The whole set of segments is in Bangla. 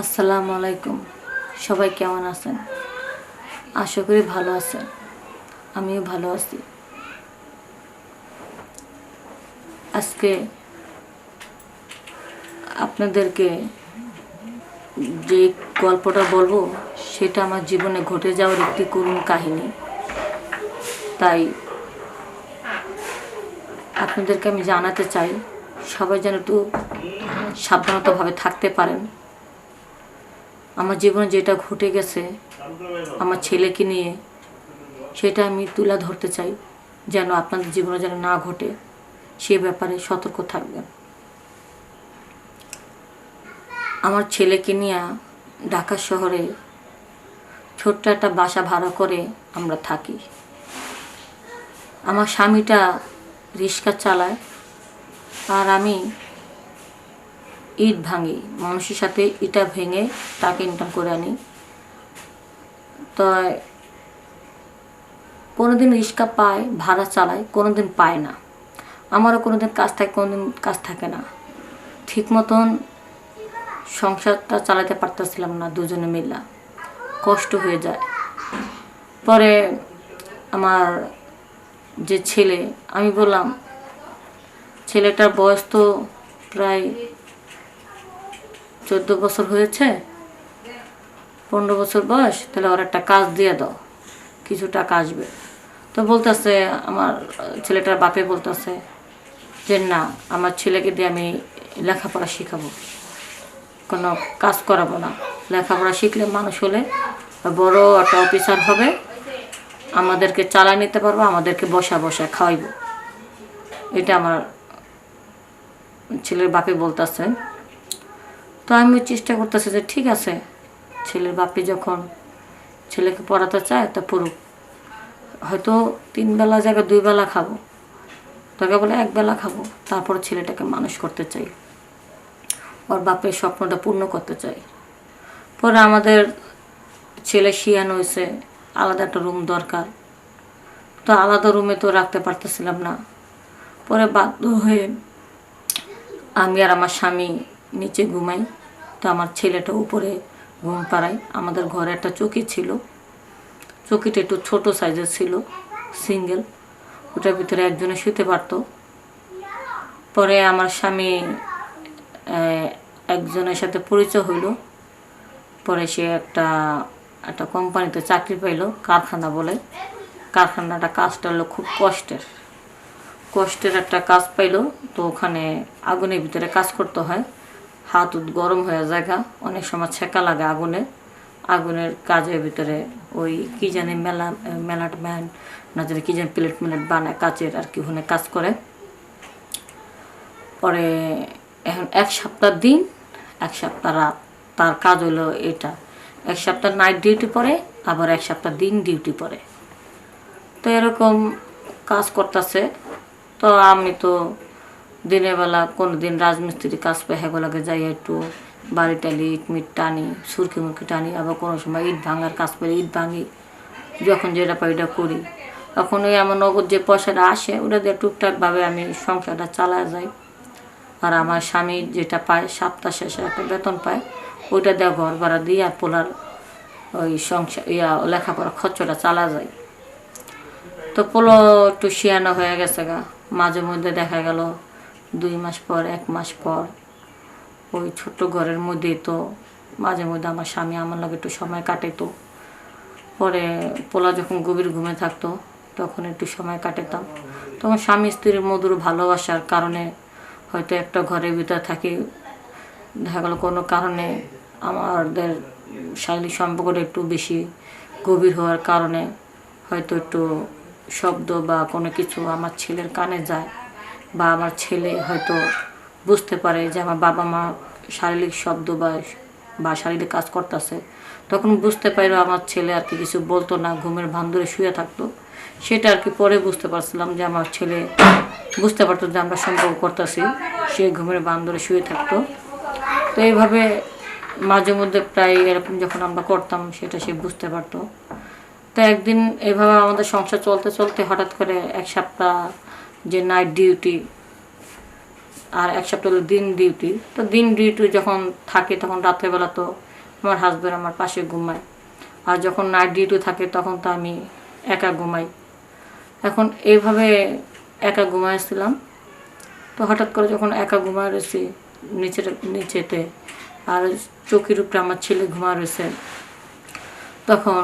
আসসালামু আলাইকুম। সবাই কেমন আছেন? আশা করি ভালো আছেন। আমিও ভালো আছি। আজকে আপনাদেরকে যে গল্পটা বলব, সেটা আমার জীবনে ঘটে যাওয়ার একটি করুণ কাহিনী। তাই আপনাদেরকে আমি জানাতে চাই, সবাই যেন একটু সাবধানতাভাবে থাকতে পারেন। আমার জীবনে যেটা ঘটে গেছে, আমার ছেলেকে নিয়ে, সেটা আমি তুলে ধরতে চাই, যেন আপনাদের জীবনে যেন না ঘটে। সে ব্যাপারে সতর্ক থাকবেন। আমার ছেলেকে নিয়ে ঢাকা শহরে ছোট্ট একটা বাসা ভাড়া করে আমরা থাকি। আমার স্বামীটা রিক্সা চালায় আর আমি ইট ভাঙি। মানুষের সাথে ইটা ভেঙে টাকা ইনকাম করে আনি। তো কোনোদিন রিক্সা পায়, ভাড়া চালায়, কোনোদিন পায় না। আমারও কোনোদিন কাজ থাকে, কোনোদিন কাজ থাকে না। ঠিক মতন সংসারটা চালাতে পারতেছিলাম না দুজনে মিলা। কষ্ট হয়ে যায়। পরে আমার যে ছেলে, আমি বললাম, ছেলেটার বয়স তো প্রায় চোদ্দ বছর হয়েছে, পনেরো বছর বয়স, তাহলে ওর একটা কাজ দিয়ে দাও, কিছু টাকা আসবে। তো বলতেছে, আমার ছেলেটার বাপে বলতেছে যে, না, আমার ছেলেকে দিয়ে আমি লেখাপড়া শেখাবো, কোনো কাজ করাবো না। লেখাপড়া শিখলে মানুষ হলে বড় একটা অফিসার হবে, আমাদেরকে চালায় নিতে পারব, আমাদেরকে বসা বসা খাওয়াইব। এটা আমার ছেলের বাপে বলতেছে। তো আমি চেষ্টা করতেছি যে ঠিক আছে, ছেলের বাপি যখন ছেলেকে পড়াতে চায় তা পড়ুক। হয়তো তিন বেলা জায়গায় দুই বেলা খাব। তাকে বলে এক বেলা খাব, তারপর ছেলেটাকে মানুষ করতে চাই। ওর বাপের স্বপ্নটা পূর্ণ করতে চাই। পরে আমাদের ছেলে শিয়ান হয়েছে, আলাদা একটা রুম দরকার। তো আলাদা রুমে তো রাখতে পারতেছিলাম না। পরে বাধ্য হয়ে আমি আর আমার স্বামী নিচে ঘুমাই। তো আমার ছেলেটা উপরে ঘুম পাড়ায়। আমাদের ঘরে একটা চকি ছিল। চকিটা একটু ছোট সাইজের ছিল, সিঙ্গেল। ওটার ভিতরে একজনে শুতে পারতো। পরে আমার স্বামী একজনের সাথে পরিচয় হইল। পরে সে একটা একটা কোম্পানিতে চাকরি পাইলো, কারখানা বলে। কারখানাটা কাজটা হলো খুব কষ্টের। কষ্টের একটা কাজ পাইলো। তো ওখানে আগুনের ভিতরে কাজ করতে হয়। হাত গরম হয়ে জায়গা অনেক সময় ছেঁকা লাগে আগুনে। আগুনের কাজের ভিতরে ওই কি জানি মেলা মেলাট ম্যান না জানি কি জানি প্লেট মিলেট বানায়, কাচের আর কি ওখানে কাজ করে। পরে এখন এক সপ্তাহ দিন, এক সপ্তাহ রাত। তার কাজ হলো এটা। এক সপ্তাহ নাইট ডিউটি পড়ে আবার এক সপ্তাহ দিন ডিউটি পড়ে তো এরকম কাজ করতেছে। তো আমি তো দিনের বেলা কোনো দিন রাজমিস্ত্রি কাজ পেয়ে হেগুলোকে যাই একটু বাড়ি টালি, ইট মিট টানি, সুরকি মুরকি টানি, আবার কোনো সময় ইট ভাঙার কাজ পেলে ইট ভাঙি, যখন যেটা পাই ওটা করি। তখন ওই আমার নগদ যে পয়সাটা আসে, ওটা দিয়ে টুকটাকভাবে আমি সংসারটা চালা যাই। আর আমার স্বামী যেটা পায়, সপ্তাহ শেষে একটা বেতন পায়, ওইটা দেওয়া ঘর ভাড়া দিয়ে আর পোলার ওই সংসার, ইয়া লেখাপড়া খরচটা চালা যায় তো পোলো একটু শিয়ানো হয়ে গেছে গা, মাঝে মধ্যে দেখা গেল দুই মাস পর, এক মাস পর, ওই ছোট্ট ঘরের মধ্যে তো মাঝে মধ্যে আমার স্বামী আমার লাগে একটু সময় কাটাইতো। পরে পোলা যখন গভীর ঘুমে থাকতো, তখন একটু সময় কাটাতাম তখন স্বামী স্ত্রীর মধুর ভালোবাসার কারণে হয়তো একটা ঘরের ভিতরে থাকি, দেখা গেলো কোনো কারণে আমাদের শারীরিক সম্পর্কটা একটু বেশি গভীর হওয়ার কারণে হয়তো একটু শব্দ বা কোনো কিছু আমার ছেলের কানে যায়। বা আমার ছেলে হয়তো বুঝতে পারে যে আমার বাবা মা শারীরিক শব্দ বা বা শারীরিক কাজ করতেছে। তখন বুঝতে পারল আমার ছেলে আর কি কিছু বলতো না, ঘুমের ভান ধরে শুয়ে থাকতো। সেটা আর কি পরে বুঝতে পারছিলাম যে আমার ছেলে বুঝতে পারতো যে আমরা সম্পর্ক করতেছি, সে ঘুমের বান ধরে শুয়ে থাকতো। তো এইভাবে মাঝে মধ্যে প্রায় এরকম যখন আমরা করতাম, সেটা সে বুঝতে পারতো। তো একদিন এভাবে আমাদের সংসার চলতে চলতে হঠাৎ করে এক সপ্তাহ যে নাইট ডিউটি আর এক সপ্তাহ হলো দিন ডিউটি তো দিন ডিউটি যখন থাকে তখন রাত্রেবেলা তো আমার হাজব্যান্ড আমার পাশে ঘুমায়। আর যখন নাইট ডিউটি থাকে তখন তো আমি একা ঘুমাই। এখন এইভাবে একা ঘুমাইছিলাম। তো হঠাৎ করে যখন একা ঘুমায় রয়েছি নিচের, নিচেতে। আর চৌকির উপরে আমার ছেলে ঘুমা রয়েছে। তখন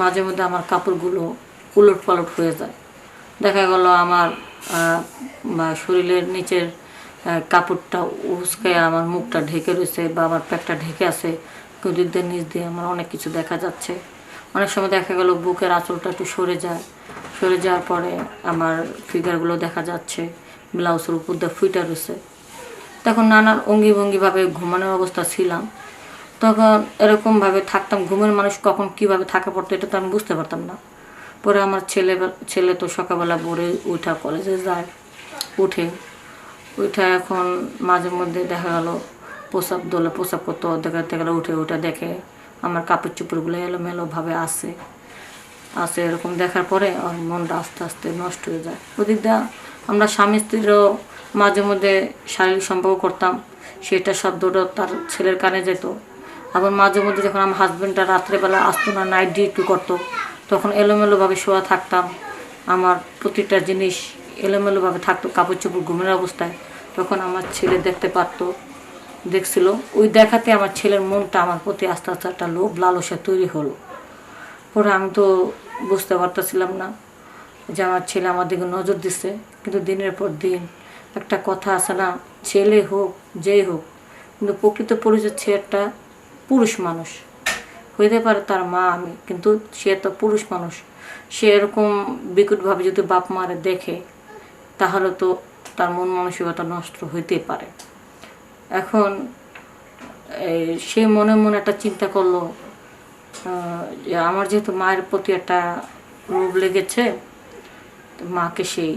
মাঝে মধ্যে আমার কাপড়গুলো উলট পালট হয়ে যায়। দেখা গেল আমার শরীরের নিচের কাপড়টা উস্কে আমার মুখটা ঢেকে রয়েছে বা আমার পেটটা ঢেকে আছে। দিক নিচ দিয়ে আমার অনেক কিছু দেখা যাচ্ছে। অনেক সময় দেখা গেল বুকের আঁচলটা একটু সরে যায়। সরে যাওয়ার পরে আমার ফিগারগুলো দেখা যাচ্ছে। ব্লাউজের উপর দিয়ে ফুইটা রয়েছে। তখন নানান অঙ্গি ভঙ্গিভাবে ঘুমানোর অবস্থা ছিলাম। তখন এরকমভাবে থাকতাম। ঘুমের মানুষ কখন কীভাবে থাকা পড়তো, এটা তো আমি বুঝতে পারতাম না। পরে আমার ছেলে ছেলে তো সকালবেলা ভোরে উঠা কলেজে যায়, উঠে। উঠে এখন মাঝে মধ্যে দেখা গেল প্রসাব দোলে প্রসাব করতো দেখাতে গেলে উঠে উঠে দেখে আমার কাপড় চোপড়গুলো এলোমেলোভাবে আসে আসে এরকম দেখার পরে ওর মনটা আস্তে আস্তে নষ্ট হয়ে যায়। ওদিক দিয়ে আমরা স্বামী স্ত্রীরও মাঝে মধ্যে শারীরিক সম্পর্ক করতাম, সেটা শব্দটা তার ছেলের কানে যেত। আবার মাঝে মধ্যে যখন আমার হাজব্যান্ডটা রাত্রেবেলা আসতো না নাইট ডিউটি করতো তখন এলোমেলোভাবে শোয়া থাকতাম। আমার প্রতিটা জিনিস এলোমেলোভাবে থাকতো কাপড় চোপড় ঘুমের অবস্থায়। তখন আমার ছেলে দেখতে পারতো, দেখছিল। ওই দেখাতে আমার ছেলের মনটা আমার প্রতি আস্তে আস্তে একটা লোভ, লালসা তৈরি হলো। পরে আমি তো বুঝতে পারতেছিলাম না যে আমার ছেলে আমার দিকে নজর দিচ্ছে কিন্তু দিনের পর দিন একটা কথা আছে না, ছেলে হোক, যেই হোক, কিন্তু প্রকৃত পরিচয় সে একটা পুরুষ মানুষ। হইতে পারে তার মা আমি, কিন্তু সে তো পুরুষ মানুষ। সে এরকম বিকটভাবে যদি বাপ মারে দেখে, তাহলে তো তার মন মানসিকতা নষ্ট হইতেই পারে। এখন সে মনে মনে একটা চিন্তা করল যে আমার যেহেতু মায়ের প্রতি একটা লোভ লেগেছে মাকে সেই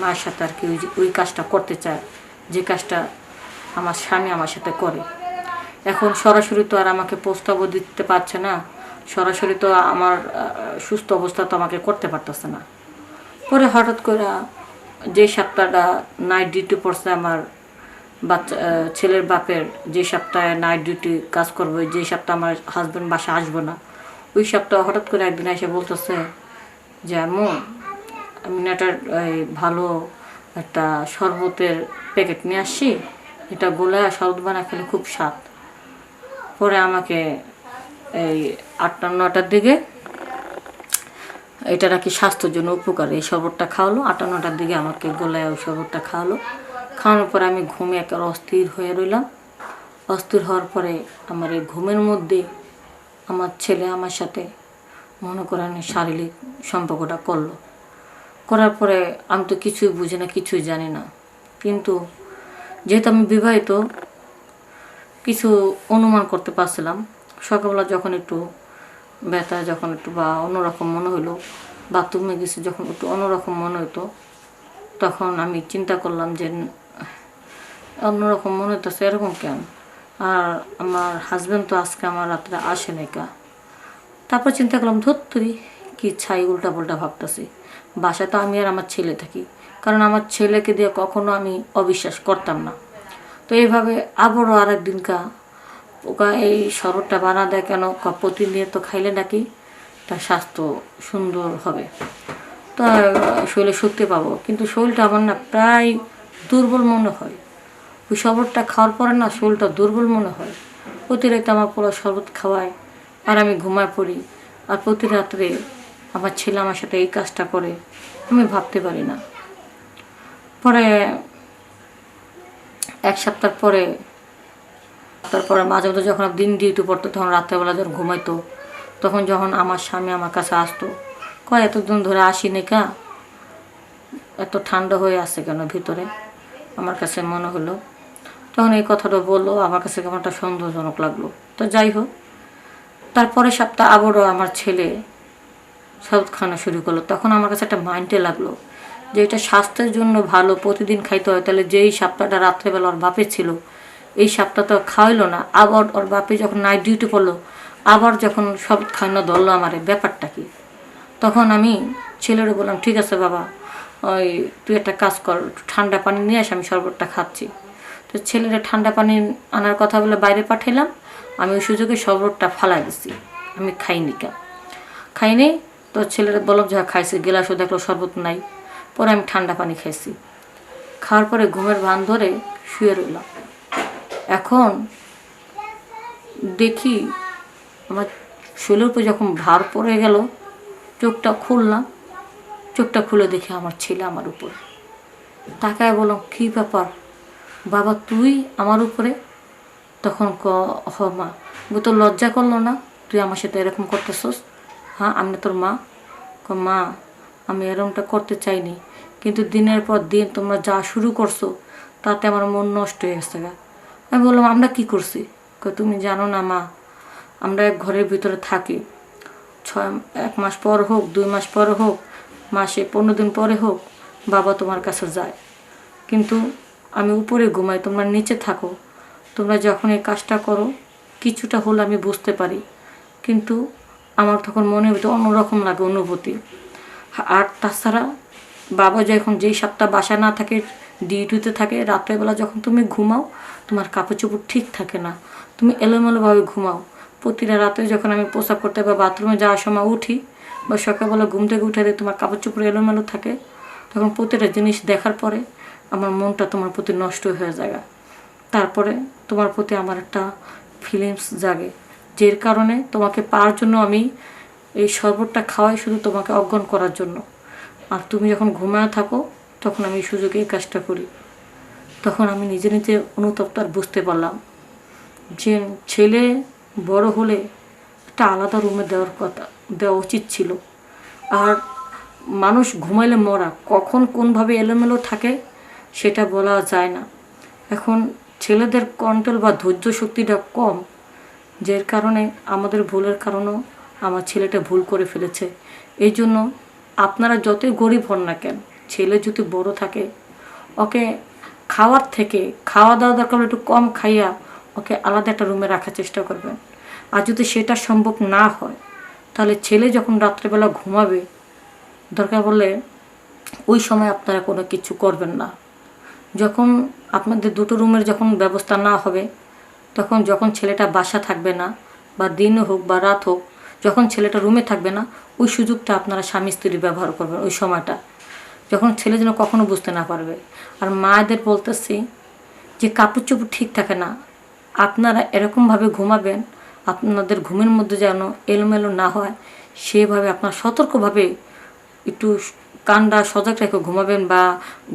মায়ের সাথে আর কি ওই কাজটা করতে চায়, যে কাজটা আমার স্বামী আমার সাথে করে। এখন সরাসরি তো আর আমাকে প্রস্তাবও দিতে পারছে না। সরাসরি তো আমার সুস্থ অবস্থা তো আমাকে করতে পারতেছে না। পরে হঠাৎ করে যে সপ্তাহটা নাইট ডিউটি পড়ছে আমার বাচ্চা ছেলের বাপের, যে সপ্তাহে নাইট ডিউটি কাজ করবে, যে সপ্তাহে আমার হাজব্যান্ড বাসা আসব না, ওই সপ্তাহে হঠাৎ করে একদিন এসে বলতেছে যে আমি না একটা ভালো একটা শরবতের প্যাকেট নিয়ে আসছি। এটা গোলা শরবত বানা খেলে খুব স্বাদ। পরে আমাকে এই আটটা, নটার দিকে এটা নাকি স্বাস্থ্যের জন্য উপকার। এই শরবতটা খাওয়ালো, আটটা, নটার দিকে আমাকে গোলায় ওই শরবতটা খাওয়ালো। খাওয়ানোর পরে আমি ঘুমে একেবারে অস্থির হয়ে রইলাম। অস্থির হওয়ার পরে আমার এই ঘুমের মধ্যে আমার ছেলে আমার সাথে মনে করেন শারীরিক সম্পর্কটা করল। করার পরে আমি তো কিছুই বুঝি না, কিছুই জানি না। কিন্তু যেহেতু আমি বিবাহিত কিছু অনুমান করতে পারছিলাম। সকালবেলা যখন একটু ব্যথা, যখন একটু বা অন্যরকম মনে হলো বাথরুমে গেছি, যখন একটু অন্যরকম মনে হতো তখন আমি চিন্তা করলাম যে, অন্যরকম মনে হইতেছে এরকম কেন? আর আমার হাজব্যান্ড তো আজকে আমার রাত্রে আসে কা। তারপর চিন্তা করলাম ধত্তরি কি ছাই উল্টা পাল্টা ভাবতেছি। বাসায় তো আমি আর আমার ছেলে থাকি। কারণ আমার ছেলেকে দিয়ে কখনো আমি অবিশ্বাস করতাম না। তো এইভাবে আবারও আর একদিনকা ওকা এই শরবতটা বানা দেয় কেন? প্রতিনিয়ত খাইলে নাকি তার স্বাস্থ্য সুন্দর হবে। তো, শরীরে শক্তি পাবো। কিন্তু শরীরটা আমার না প্রায় দুর্বল মনে হয়। ওই শরবতটা খাওয়ার পরে না শরীরটা দুর্বল মনে হয়। প্রতি রাতে আমার পুরো শরবত খাওয়ায় আর আমি ঘুমায় পড়ি। আর প্রতি রাত্রে আমার ছেলে আমার সাথে এই কাজটা করে। আমি ভাবতে পারি না। পরে এক সপ্তাহ পরে, তারপরে মাঝে মধ্যে যখন দিন ডিউটি পড়তো, তখন রাত্রেবেলা যখন ঘুমাইতো, তখন যখন আমার স্বামী আমার কাছে আসতো, কয়, এতদিন ধরে আসিনি কা? এত ঠান্ডা হয়ে আছে কেন ভিতরে? আমার কাছে মনে হলো। তখন এই কথাটা বলল, আমার কাছে কেমন একটা সন্দেহজনক লাগল। তো যাই হোক তারপরে সপ্তাহ আবারও আমার ছেলে সাউথ খানা শুরু করল। তখন আমার কাছে একটা মাইন্ডে লাগল যে এটা স্বাস্থ্যের জন্য ভালো, প্রতিদিন খাইতে হয়, তাহলে যেই সপ্তাহটা রাত্রেবেলা ওর বাপে ছিল, এই সপ্তাহ তো খাওয়াইলো না। আবার ওর বাপে যখন নাইট ডিউটি করল, আবার যখন সব খাওয়ানো ধরলো আমার, ব্যাপারটা কি? তখন আমি ছেলেরও বললাম, ঠিক আছে বাবা, ওই তুই একটা কাজ কর ঠান্ডা পানি নিয়ে আস, আমি শরবতটা খাচ্ছি। তো ছেলেরা ঠান্ডা পানি আনার কথা বলে বাইরে পাঠাইলাম, আমি ওই সুযোগে শরবতটা ফালাই দিছি, আমি খাইনি কেন? খাইনি, তো ছেলেরা বললাম, যা, খাইছে, গেলাসও দেখল, শরবত নাই। পরে আমি ঠান্ডা পানি খেয়েছি। খাওয়ার পরে ঘুমের ভান ধরে শুয়ে রইলাম। এখন দেখি আমার শরীরের উপর যখন ভার পড়ে গেল, চোখটা খুললাম। চোখটা খুলে দেখি আমার ছেলে আমার উপরে। তাকায় বললাম, কী ব্যাপার? বাবা, তুই আমার উপরে? তখন ক, হ, মা। ও তো লজ্জা করল না? তুই আমার সাথে এরকম করতেছস? হ্যাঁ আমি তোর মা। ক, মা, আমি এরকমটা করতে চাইনি। কিন্তু দিনের পর দিন তোমরা যা শুরু করছ, তাতে আমার মন নষ্ট হয়ে গেছে আমি বললাম, আমরা কি করছি? তুমি জানো না মা, আমরা এক ঘরের ভিতরে থাকি। ছয়, এক মাস পর হোক, দুই মাস পর হোক, মাসে পনেরো দিন পরে হোক, বাবা তোমার কাছে যায়। কিন্তু আমি উপরে ঘুমাই, তোমরা নিচে থাকো। তোমরা যখন এই কাজটা করো, কিছুটা হলে আমি বুঝতে পারি। কিন্তু আমার তখন মনের ভিতরে অন্যরকম লাগে, অনুভূতি। আর তাছাড়া বাবা যখন যেই সপ্তাহ বাসা না থাকে ডিউটিতে থাকে, রাত্রেবেলা যখন তুমি ঘুমাও, তোমার কাপড় চোপড় ঠিক থাকে না। তুমি এলোমেলোভাবে ঘুমাও। প্রতিটা রাতে যখন আমি পোশাক করতে বা বাথরুমে যাওয়ার সময় উঠি বা সকালবেলা ঘুম থেকে উঠে তোমার কাপড় চোপড় এলোমেলো থাকে, তখন প্রতিটা জিনিস দেখার পরে আমার মনটা তোমার প্রতি নষ্ট হয়ে যায়। তারপরে তোমার প্রতি আমার একটা ফিলিংস জাগে, যের কারণে তোমাকে পাওয়ার জন্য আমি এই শরবতটা খাওয়াই শুধু তোমাকে অজ্ঞান করার জন্য। আর তুমি যখন ঘুমায় থাকো, তখন আমি সুযোগে কাজটা করি। তখন আমি নিজে নিজে অনুতপ্ত আর বুঝতে পারলাম যে ছেলে বড় হলে একটা আলাদা রুমে দেওয়ার কথা, দেওয়া উচিত ছিল। আর মানুষ ঘুমাইলে মরা, কখন কোনভাবে এলোমেলো থাকে সেটা বলা যায় না। এখন ছেলেদের কন্ট্রোল বা ধৈর্য শক্তিটা কম, যার কারণে আমাদের ভুলের কারণেও আমার ছেলেটা ভুল করে ফেলেছে। এই জন্য আপনারা যতই গরিব হন না কেন, ছেলে যদি বড় থাকে, ওকে খাওয়ার থেকে খাওয়া দাওয়া দরকার একটু কম খাইয়া ওকে আলাদা একটা রুমে রাখার চেষ্টা করবেন। আর যদি সেটা সম্ভব না হয়, তাহলে ছেলে যখন রাত্রেবেলা ঘুমাবে, দরকার বললে ওই সময় আপনারা কোনো কিছু করবেন না। যখন আপনাদের দুটো রুমের যখন ব্যবস্থা না হবে, তখন যখন ছেলেটা বাসা থাকবে না, বা দিন হোক বা রাত হোক যখন ছেলেটা রুমে থাকবে না, ওই সুযোগটা আপনারা স্বামী স্ত্রীর ব্যবহার করবেন, ওই সময়টা। যখন ছেলে যেন কখনো বুঝতে না পারবে। আর মায়েদের বলতেছি যে কাপড় চোপড় ঠিক থাকে না। আপনারা এরকমভাবে ঘুমাবেন, আপনাদের ঘুমের মধ্যে যেন এলোমেলো না হয়, সেভাবে আপনার সতর্কভাবে একটু কানটা সজাগ রেখে ঘুমাবেন বা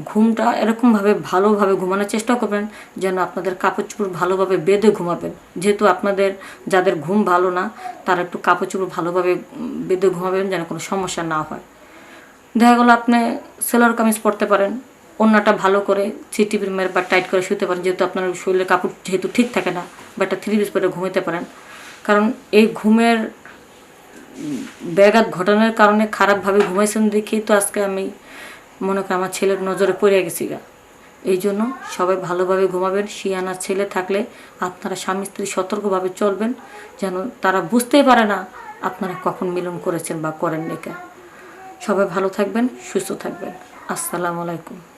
ঘুমটা এরকমভাবে ভালোভাবে ঘুমানোর চেষ্টা করবেন, যেন আপনাদের কাপড় চোপড় ভালোভাবে বেঁধে ঘুমাবেন। যেহেতু আপনাদের, যাদের ঘুম ভালো না, তারা একটু কাপড় চোপড় ভালোভাবে বেঁধে ঘুমাবেন, যেন কোনো সমস্যা না হয়। দেখা গেলো আপনি সেলার কামিজ পরতে পারেন অন্যটা ভালো করে সিটি মেরে বা টাইট করে শুতে পারেন, যেহেতু আপনার শরীরের কাপড় যেহেতু ঠিক থাকে না, বা একটা থ্রি পিস পরে ঘুমাতে পারেন। কারণ এই ঘুমের ব্যাঘাত ঘটনার কারণে খারাপভাবে ঘুমাইছেন দেখেই তো আজকে আমি মনে করি আমার ছেলের নজরে পড়ে গেছি গা। এই জন্য সবাই ভালোভাবে ঘুমাবেন। শিয়ানার ছেলে থাকলে আপনারা স্বামী স্ত্রী সতর্কভাবে চলবেন, যেন তারা বুঝতেই পারে না আপনারা কখন মিলন করেছেন বা করেন রেখে সবাই ভালো থাকবেন, সুস্থ থাকবেন। আসসালামু আলাইকুম।